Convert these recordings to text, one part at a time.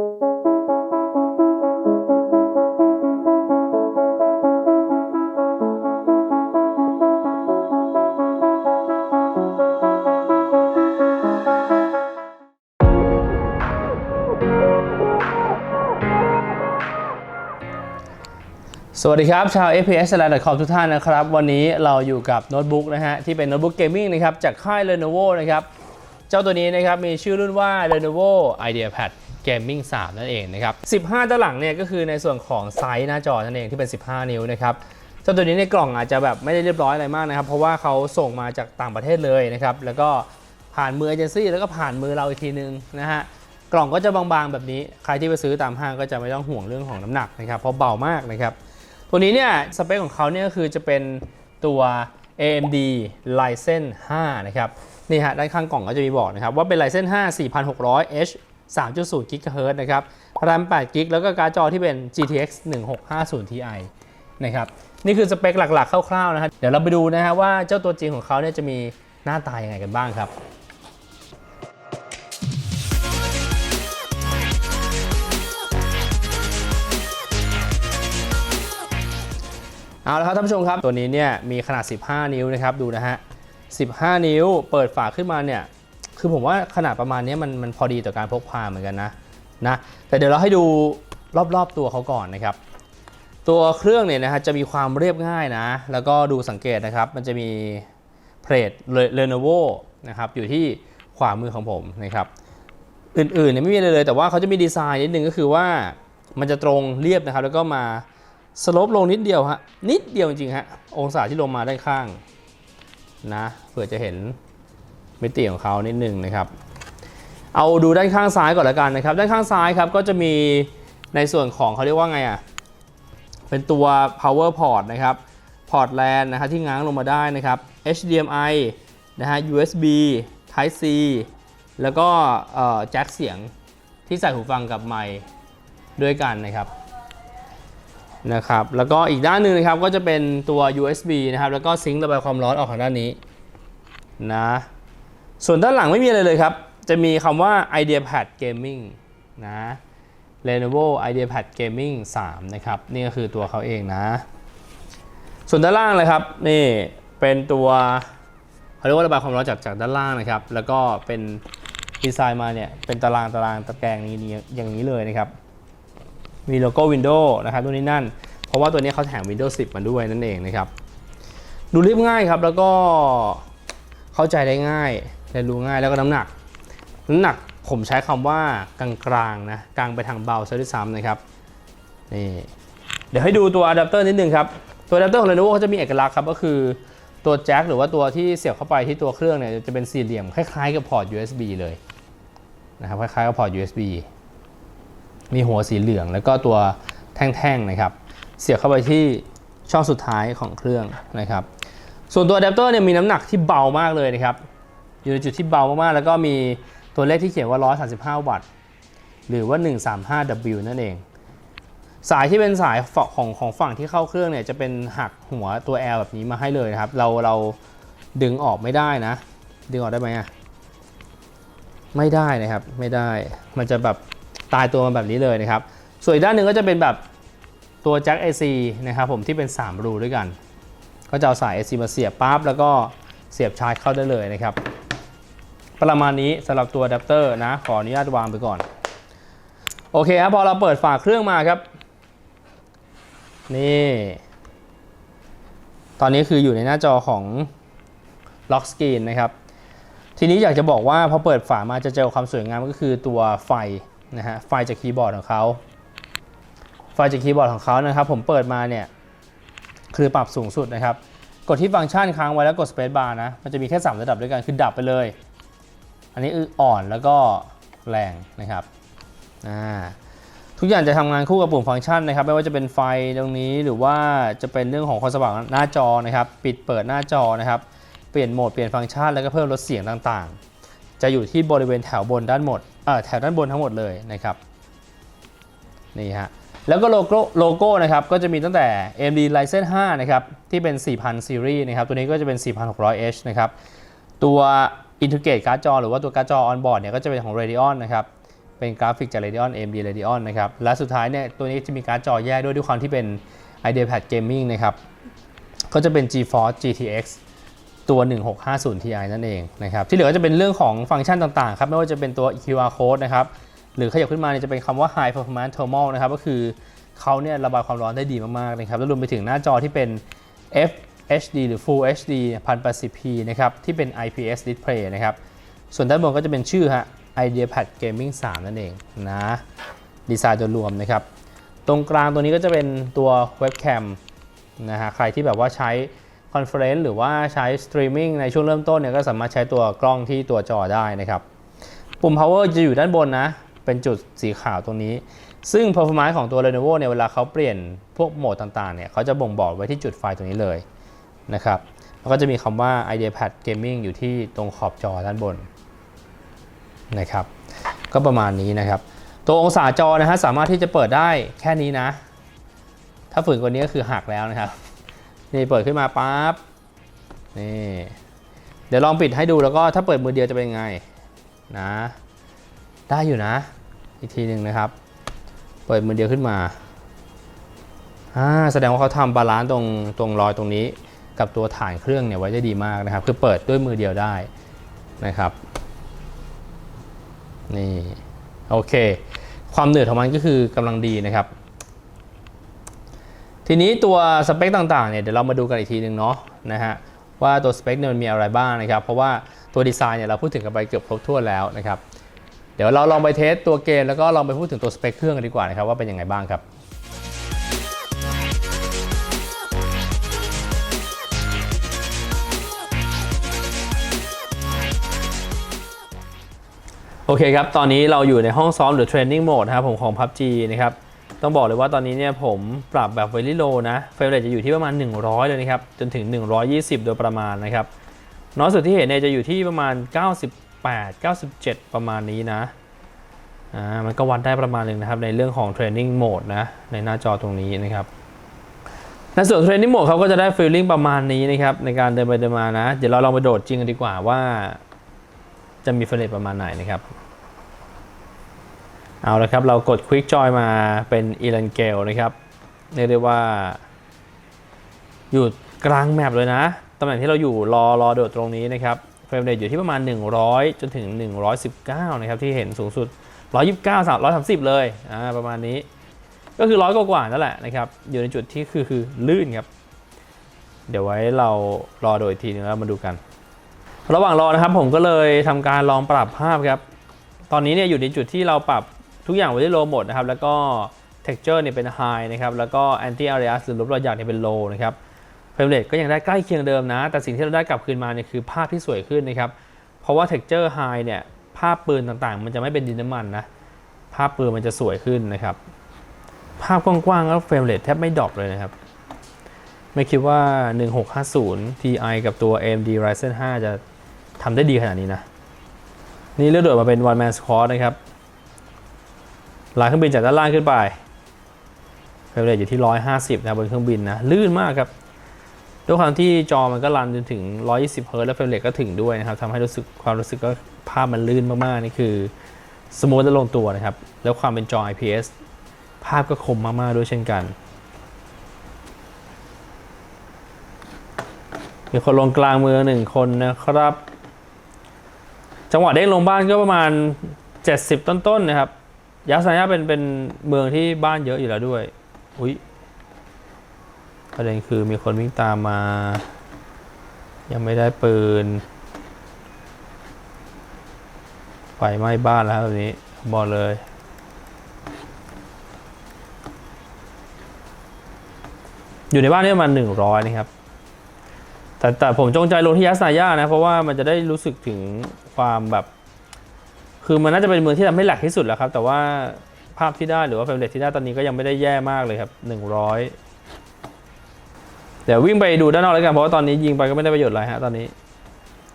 สวัสดีครับ ชาว FPS l a n d c o m ทุกท่านนะครับ วันนี้เราอยู่กับโน้ตบุ๊กนะฮะ ที่เป็นโน้ตบุ๊กเกมมิ่งนะครับ จากค่าย Lenovo นะครับ เจ้าตัวนี้นะครับ มีชื่อรุ่นว่า Lenovo IdeaPad Gaming 3 นั่นเองนะครับ 15 ด้านหลังเนี่ยก็คือในส่วนของไซส์หน้าจอนั่นเองที่เป็น 15 นิ้วนะครับเจ้าตัวนี้ในกล่องอาจจะแบบไม่ได้เรียบร้อยอะไรมากนะครับ เพราะว่าเขาส่งมาจากต่างประเทศเลยนะครับ แล้วก็ผ่านมือเอเจนซี่แล้วก็ผ่านมือเราอีกทีนึงนะฮะกล่องก็จะบางๆแบบนี้ ใครที่ไปซื้อตามห้างก็จะไม่ต้องห่วงเรื่องของน้ำหนักนะครับ เพราะเบามากนะครับ ตัวนี้เนี่ยสเปคของเขาเนี่ยก็คือจะเป็นตัว AMD Ryzen 5 นะครับ นี่ฮะด้านข้างกล่องก็จะมีบอกนะครับ ว่าเป็น Ryzen 5 4600H 3.0 GHz นะครับ RAM 8 g b แล้วก็การ์ดจอที่เป็น GTX 1650 Ti นะครับนี่คือสเปคหลักๆ คร่าวๆนะครับเดี๋ยวเราไปดูนะฮะว่าเจ้าตัวจริงของเขาเนี่ยจะมีหน้าตายังไงกันบ้างครับเอาละครับท่านผู้ชมครับตัวนี้เนี่ยมีขนาด 15 นิ้วนะครับดูนะฮะ 15 นิ้วเปิดฝาขึ้นมาเนี่ย คือผมว่าขนาดประมาณนี้มันมันพอดีต่อการพกพาเหมือนกันนะนะแต่เดี๋ยวเราให้ดูรอบๆตัวเขาก่อนนะครับ ตัวเครื่องเนี่ยนะฮะจะมีความเรียบง่ายนะ แล้วก็ดูสังเกตนะครับ มันจะมีเพลทเลโนโวนะครับอยู่ที่ขวามือของผมนะครับ อื่นๆเนี่ยไม่มีอะไรเลย แต่ว่าเขาจะมีดีไซน์นิดนึงก็คือว่ามันจะตรงเรียบนะครับ แล้วก็มาสโลปลงนิดเดียวฮะนิดเดียวจริงๆฮะองศาที่ลงมาด้านข้างนะเผื่อจะเห็น มิติของเขานิดนึงนะครับ เอาดูด้านข้างซ้ายก่อนละกันนะครับ ด้านข้างซ้ายครับก็จะมีในส่วนของเขาเรียกว่าไงอะ เป็นตัว power port นะครับ พอร์ต LAN นะครับที่ง้างลงมาได้นะครับ HDMI นะฮะ USB Type C แล้วก็แจ็คเสียงที่ใส่หูฟังกับไมค์ด้วยกันนะครับนะครับ แล้วก็อีกด้านหนึ่งนะครับก็จะเป็นตัว USB นะครับ แล้วก็ซิงค์ระบายความร้อนออกทางด้านนี้นะ ส่วนด้านหลังไม่มีอะไรเลยครับ จะมีคำว่า IdeaPad Gaming นะ Lenovo IdeaPad Gaming 3 นะครับ นี่ก็คือตัวเขาเองนะ ส่วนด้านล่างเลยครับ นี่เป็นตัวเขาเรียกว่าระบายความร้อนจากจากด้านล่างนะครับ แล้วก็เป็นดีไซน์มาเนี่ย เป็นตารางตารางตะแกรงนี้อย่างนี้เลยนะครับ มีโลโก้ Windows นะครับตัวนี้นั่น เพราะว่าตัวนี้เขาแถม Windows 10 มาด้วยนั่นเองนะครับ ดูเรียบง่ายครับ แล้วก็เข้าใจได้ง่าย เรียนรู้ง่ายแล้วก็น้ำหนัก น้ำหนักผมใช้คำว่ากลางๆนะกลางไปทางเบาซะด้วยซ้ำนะครับนี่เดี๋ยวให้ดูตัวอะแดปเตอร์นิดนึงครับ ตัวอะแดปเตอร์ของ Lenovo เขาจะมีเอกลักษณ์ครับก็คือตัวแจ็คหรือว่าตัวที่เสียบเข้าไปที่ตัวเครื่องเนี่ยจะเป็นสี่เหลี่ยมคล้ายๆกับพอร์ต USB เลยนะครับคล้ายๆกับพอร์ต USB มีหัวสีเหลืองแล้วก็ตัวแท่งๆนะครับ เสียบเข้าไปที่ช่องสุดท้ายของเครื่องนะครับ ส่วนตัวอะแดปเตอร์เนี่ยมีน้ำหนักที่เบามากเลยนะครับ อยู่ในจุดที่เบามากๆ แล้วก็มีตัวเลขที่เขียนว่า 135 วัตต์ หรือว่า 135W นั่นเอง สายที่เป็นสายฝั่งของของฝั่งที่เข้าเครื่องเนี่ยจะเป็นหักหัวตัว L แบบนี้มาให้เลยนะครับ เราเราดึงออกไม่ได้นะ ดึงออกได้ไหมอะไม่ได้นะครับ ไม่ได้ มันจะแบบตายตัวมาแบบนี้เลยนะครับ ส่วนอีกด้านหนึ่งก็จะเป็นแบบตัวแจ็ค AC นะครับผมที่เป็น 3 รูด้วยกัน ก็จะเอาสาย AC มาเสียบปั๊บแล้วก็เสียบชาร์จเข้าได้เลยนะครับ ประมาณนี้สำหรับตัวอะแดปเตอร์นะ ขออนุญาตวางไปก่อน โอเคครับพอเราเปิดฝาเครื่องมาครับ นี่ ตอนนี้คืออยู่ในหน้าจอของ Lock Screen นะครับ ทีนี้อยากจะบอกว่าพอเปิดฝามาจะเจอความสวยงามก็คือตัวไฟนะฮะไฟจากคีย์บอร์ดของเขาไฟจากคีย์บอร์ดของเขานะครับ ผมเปิดมาเนี่ยคือปรับสูงสุดนะครับ กดที่ฟังก์ชันค้างไว้แล้วกด Space Bar นะ มันจะมีแค่ 3 ระดับด้วยกัน คือดับไปเลย อันนี้คืออ่อนแล้วก็แรงนะครับทุกอย่างจะทำงานคู่กับปุ่มฟังก์ชันนะครับ ไม่ว่าจะเป็นไฟตรงนี้หรือว่าจะเป็นเรื่องของความสว่างหน้าจอนะครับ ปิดเปิดหน้าจอนะครับ เปลี่ยนโหมดเปลี่ยนฟังก์ชันแล้วก็เพิ่มลดเสียงต่างๆ จะอยู่ที่บริเวณแถวบนด้านหมดเอ่อแถวด้านบนทั้งหมดเลยนะครับนี่ฮะแล้วก็โลโก้โลโก้นะครับก็จะมีตั้งแต่ AMD Ryzen 5 นะครับ ที่เป็น 4000ซีรีส์นะครับ ตัวนี้ก็จะเป็น 4600H นะครับ ตัว Integrate การ์ดจอหรือว่าตัวการ์ดจอ on board เนี่ยก็จะเป็นของ Radeon นะครับ เป็นกราฟิกจาก Radeon AMD Radeon นะครับ และสุดท้ายเนี่ยตัวนี้จะมีการ์ดจอแยกด้วยด้วยความที่เป็น IdeaPad Gaming นะครับ ก็จะเป็น GeForce GTX ตัว 1650 Ti นั่นเองนะครับ ที่เหลือก็จะเป็นเรื่องของฟังก์ชันต่างๆครับ ไม่ว่าจะเป็นตัว QR code นะครับ หรือขยับขึ้นมาเนี่ยจะเป็นคำว่า High Performance Thermal นะครับ ก็คือเขาเนี่ยระบายความร้อนได้ดีมากๆนะครับ แล้วรวมไปถึงหน้าจอที่เป็น F hd หรือ Full HD 1080p นะครับที่เป็น IPS Display นะครับส่วนด้านบนก็จะเป็นชื่อฮะ IdeaPad Gaming 3 นั่นเองนะดีไซน์โดยรวมนะครับตรงกลางตัวนี้ก็จะเป็นตัวเว็บแคมนะฮะใครที่แบบว่าใช้คอนเฟอเรนซ์หรือว่าใช้สตรีมมิ่งในช่วงเริ่มต้นเนี่ยก็สามารถใช้ตัวกล้องที่ตัวจอได้นะครับปุ่ม power จะอยู่ด้านบนนะ เป็นจุดสีขาวตรงนี้ ซึ่ง performance ของตัว Lenovo เนี่ยเวลาเขาเปลี่ยนพวกโหมดต่างๆเนี่ยเขาจะบ่งบอกไว้ที่จุดไฟตรงนี้เลย นะครับแล้วก็จะมีคำว่า IdeaPad Gaming อยู่ที่ตรงขอบจอด้านบนนะครับ ก็ประมาณนี้นะครับ ตัวองศาจอนะฮะสามารถที่จะเปิดได้แค่นี้นะ ถ้าฝืนกว่านี้ก็คือหักแล้วนะครับ นี่เปิดขึ้นมาปั๊บนี่เดี๋ยวลองปิดให้ดูแล้วก็ถ้าเปิดมือเดียวจะเป็นไงนะ ได้อยู่นะ อีกทีหนึ่งนะครับ เปิดมือเดียวขึ้นมาอ่าแสดงว่าเขาทำบาลานซ์ตรงตรงรอยตรงนี้ กับตัวฐานเครื่องเนี่ยไว้ได้ดีมากนะครับ คือเปิดด้วยมือเดียวได้นะครับนี่โอเค ความเหนืดของมันก็คือกำลังดีนะครับ ทีนี้ตัวสเปคต่างๆเนี่ยเดี๋ยวเรามาดูกันอีกทีหนึ่งเนาะนะฮะว่าตัวสเปคเนี่ยมันมีอะไรบ้างนะครับ เพราะว่าตัวดีไซน์เนี่ยเราพูดถึงกันไปเกือบครบถ้วนแล้วนะครับ เดี๋ยวเราลองไปเทสตัวเกมแล้วก็ลองไปพูดถึงตัวสเปคเครื่องกันดีกว่านะครับว่าเป็นยังไงบ้างครับ โอเคครับ ตอนนี้เราอยู่ในห้องซ้อมหรือเทรนนิ่งโหมดนะครับผมของ PUBG นะครับ ต้องบอกเลยว่าตอนนี้เนี่ยผมปรับแบบ very low นะ เฟรมเรทจะอยู่ที่ประมาณ 100 เลยนะครับ จนถึง 120 โดยประมาณนะครับ น้อยสุดที่เห็นเนี่ยจะอยู่ที่ประมาณ 98 97 ประมาณนี้นะ อ่า มันก็วัดได้ประมาณหนึ่งนะครับ ในเรื่องของเทรนนิ่งโหมดนะ ในหน้าจอตรงนี้นะครับ ในส่วนเทรนนิ่งโหมดเขาก็จะได้ฟีลลิ่งประมาณนี้นะครับในการเดินไปเดินมานะ เดี๋ยวเราลองไปโดดจริงกันดีกว่าว่า จะมีเฟรมเรทประมาณไหนนะครับเอาละครับ เรากด Quick Joy มาเป็น e l a n g a l นะครับเรียกได้ว่า อยู่กลางแมปเลยนะ ตำแหน่งที่เราอยู่รอรอโดดตรงนี้นะครับเฟรมเรทอยู่ที่ประมาณ 100 จนถึง 119 นะครับ ที่เห็นสูงสุด 129 330 เลยอ่าประมาณนี้ ก็คือร้อยกว่านั่นแหละนะครับ อยู่ในจุดที่คือคือลื่นครับ เดี๋ยวไว้เรารอโดยอีกทีนึงแล้วมาดูกัน ระหว่างรอนะครับผมก็เลยทำการลองปรับภาพครับ ตอนนี้เนี่ยอยู่ในจุดที่เราปรับทุกอย่างไว้ที่โลหมดนะครับ แล้วก็ texture เนี่ยเป็น high นะครับ แล้วก็ anti alias หรือลบรอยหยักเนี่ยเป็น low นะครับเฟรมเรทก็ยังได้ใกล้เคียงเดิมนะ แต่สิ่งที่เราได้กลับคืนมาเนี่ยคือภาพที่สวยขึ้นนะครับ เพราะว่า texture high เนี่ยภาพปืนต่างๆ มันจะไม่เป็นดินน้ำมันนะ ภาพปืนมันจะสวยขึ้นนะครับ ภาพกว้างๆแล้วเฟรมเรทแทบไม่ดรอปเลยนะครับ ไม่คิดว่า 1650 Ti กับตัว AMD Ryzen 5 จะ ทำได้ดีขนาดนี้นะ นี่เลือกโดดมาเป็น one man squad นะครับลายเครื่องบินจากด้านล่างขึ้นไปเฟรมเรทอยู่ที่ 150 นะบนเครื่องบินนะ ลื่นมากครับ ด้วยความที่จอมันก็รันจนถึง 120เฮิร์ตแล้วเฟรมเรทก็ถึงด้วยนะครับทำให้รู้สึกความรู้สึกก็ภาพมันลื่นมากๆ นี่คือสมูทและลงตัวนะครับ แล้วความเป็นจอ IPS ภาพก็คมมากๆ ด้วยเช่นกัน มีคนลงกลางเมืองหนึ่งคนนะครับ จังหวะเด้งลงบ้านก็ประมาณ 70 ต้นๆนะครับยาสายาเป็นเป็นเมืองที่บ้านเยอะอยู่แล้วด้วย อุ้ยประเด็นคือมีคนวิ่งตามมา ยังไม่ได้ปืนไฟไหม้บ้านแล้วครับแบบนี้บอกเลยอยู่ในบ้านนี่ประมาณ100นะครับ แต่แต่ผมจงใจลงที่ยัสนายานะ เพราะว่ามันจะได้รู้สึกถึงความแบบ คือมันน่าจะเป็นเมืองที่ทำให้หลักที่สุดแล้วครับ แต่ว่าภาพที่ได้หรือว่าเฟรมเรทที่ได้ตอนนี้ก็ยังไม่ได้แย่มากเลยครับ100เดี๋ยววิ่งไปดูด้านนอกแล้วกันเพราะว่าตอนนี้ยิงไปก็ไม่ได้ประโยชน์อะไรฮะตอนนี้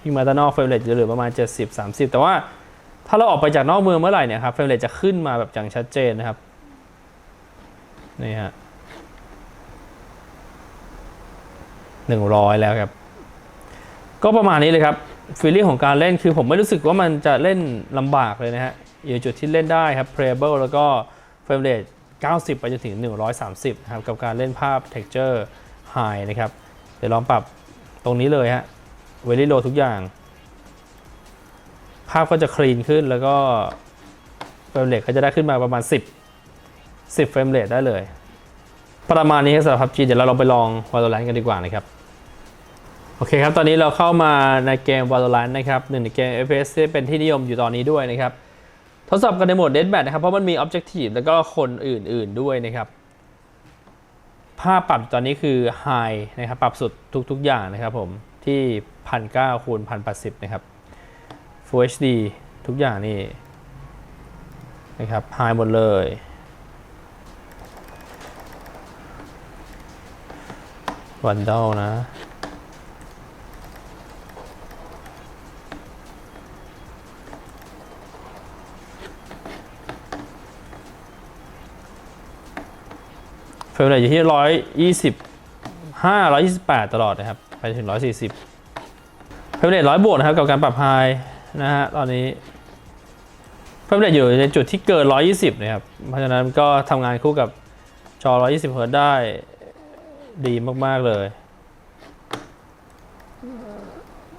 วิ่งมาด้านนอกเฟรมเรทจะเหลือประมาณ 70 30 แต่ว่าถ้าเราออกไปจากนอกเมืองเมื่อไหร่เนี่ยครับเฟรมเรทจะขึ้นมาแบบอย่างชัดเจนนะครับนี่ฮะ หนึ่งร้อยแล้วครับ ก็ประมาณนี้เลยครับฟีลลิ่งของการเล่นคือผมไม่รู้สึกว่ามันจะเล่นลำบากเลยนะฮะอยู่จุดที่เล่นได้ครับ playable แล้วก็เฟรมเรท90 ไปจนถึง 130ครับกับการเล่นภาพ texture high นะครับ เดี๋ยวลองปรับตรงนี้เลยฮะ very low ทุกอย่าง ภาพก็จะคลีนขึ้นแล้วก็เฟรมเรทก็จะได้ขึ้นมาประมาณ 10 10เฟรมเรทได้เลย ประมาณนี้ครับสำหรับ PUBG เดี๋ยวเราลองไปลอง Valorant กันดีกว่านะครับ โอเคครับ ตอนนี้เราเข้ามาในเกม Valorant นะครับหนึ่งในเกม FPS ที่เป็นที่นิยมอยู่ตอนนี้ด้วยนะครับ ทดสอบกันในโหมด Deathmatch นะครับ เพราะมันมี Objective แล้วก็คนอื่นๆด้วยนะครับ ภาพปรับตอนนี้คือ High นะครับ ปรับสุดทุกๆอย่างนะครับผม ที่1009คูณ1080 นะครับ Full HD ทุกอย่างนี่นะครับ High หมดเลย วันดอลนะเฟรมเรทอยู่ที่ร้อยยี่สิบห้าร้อยยี่สิบแปดตลอดนะครับ ไปถึงร้อยสี่สิบเฟรมเรทร้อยบวกนะครับ กับการปรับไฮนะฮะตอนนี้เฟรมเรทอยู่ในจุดที่เกินร้อยยี่สิบนะครับ เพราะฉะนั้นก็ทำงานคู่กับจอร้อยยี่สิบเฮิร์ตได้ ดีมาก ๆ เลย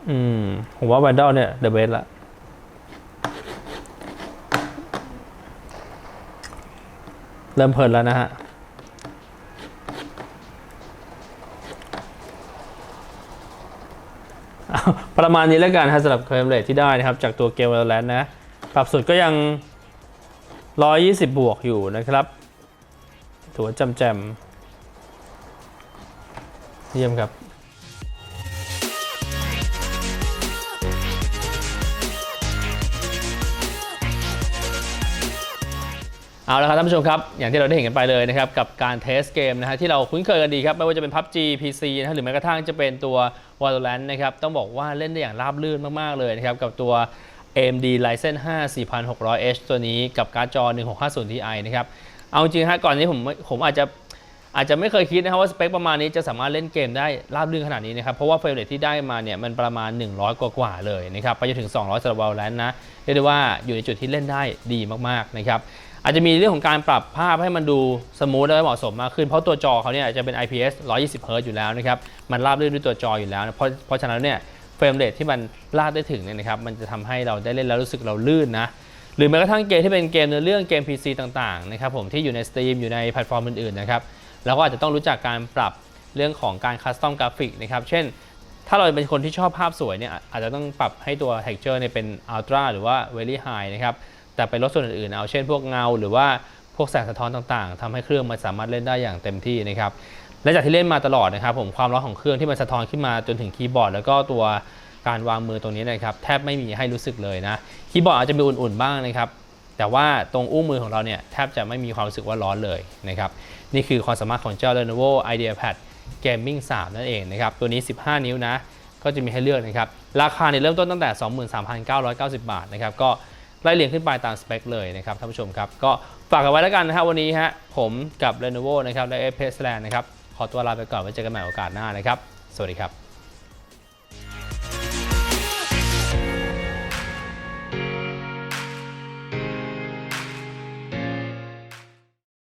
อืม ผมว่า Vandal เนี่ย the best ละเริ่มเพลินแล้วนะฮะ ประมาณนี้แล้วกันฮะสำหรับเฟรมเรทที่ได้นะครับ จากตัวเกม Valorant นะ ปรับสุดก็ยัง 120 บวกอยู่นะครับ ถือว่าจำแจม เยี่ยมครับเอาละครับท่านผู้ชมครับ อย่างที่เราได้เห็นกันไปเลยนะครับ กับการเทสเกมนะฮะที่เราคุ้นเคยกันดีครับ ไม่ว่าจะเป็น PUBG PC นะฮะหรือแม้กระทั่งจะเป็นตัว Valorant นะครับ ต้องบอกว่าเล่นได้อย่างราบรื่นมาก ๆ เลยนะครับ กับตัว AMD Ryzen 5 4600H ตัวนี้กับการ์ดจอ 1650 Ti นะครับ เอาจริงฮะก่อนนี้ผมผมอาจจะ อาจจะไม่เคยคิดนะครับว่าสเปคประมาณนี้จะสามารถเล่นเกมได้ราบรื่นขนาดนี้นะครับ เพราะว่าเฟรมเรทที่ได้มาเนี่ยมันประมาณ 100 กว่าๆเลยนะครับ ไปจนถึง 200สำหรับ Valorant นะเรียกได้ว่าอยู่ในจุดที่เล่นได้ดีมากๆนะครับอาจจะมีเรื่องของการปรับภาพให้มันดูสมูทและเหมาะสมมากขึ้น เพราะตัวจอเขาเนี่ยจะเป็น IPS 120 Hz อยู่แล้วนะครับ มันราบรื่นด้วยตัวจออยู่แล้วนะเพราะเพราะฉะนั้นเนี่ยเฟรมเรทที่มันลากได้ถึงเนี่ยนะครับมันจะทำให้เราได้เล่นแล้วรู้สึกเราลื่นนะหรือแม้กระทั่งเกมที่เป็นเกมเนื้อเรื่องเกม PC ต่างๆนะครับผมที่อยู่ใน Steam อยู่ในแพลตฟอร์มอื่นๆนะครับ เราก็อาจจะต้องรู้จักการปรับเรื่องของการคัสตอมกราฟิกนะครับ เช่น ถ้าเราเป็นคนที่ชอบภาพสวยเนี่ยอาจจะต้องปรับให้ตัว texture เนี่ยเป็น ultra หรือว่า very high นะครับ แต่ไปลดส่วนอื่นๆ เอาเช่นพวกเงา หรือว่าพวกแสงสะท้อนต่างๆทำให้เครื่องมันสามารถเล่นได้อย่างเต็มที่นะครับ และจากที่เล่นมาตลอดนะครับผมความร้อนของเครื่องที่มันสะท้อนขึ้นมาจนถึงคีย์บอร์ด แล้วก็ตัวการวางมือตรงนี้นะครับแทบไม่มีให้รู้สึกเลยนะ คีย์บอร์ดอาจจะมีอุ่นๆบ้างนะครับแต่ว่าตรงอุ้งมือของเราเนี่ยแทบจะไม่มีความรู้สึกว่าร้อนเลยนะครับ นี่คือความสามารถของเจ้า Lenovo IdeaPad Gaming 3 นั่นเองนะครับ ตัวนี้ 15 นิ้วนะ ก็จะมีให้เลือกนะครับ ราคาเนี่ยเริ่มต้นตั้งแต่ 23,990 บาทนะครับ ก็ไล่เรียงขึ้นไปตามสเปคเลยนะครับท่านผู้ชมครับ ก็ฝากกันไว้แล้วกันนะครับวันนี้ฮะ ผมกับ Lenovo นะครับและ f p s Land นะครับ ขอตัวลาไปก่อนไว้เจอกันใหม่โอกาสหน้านะครับ สวัสดีครับ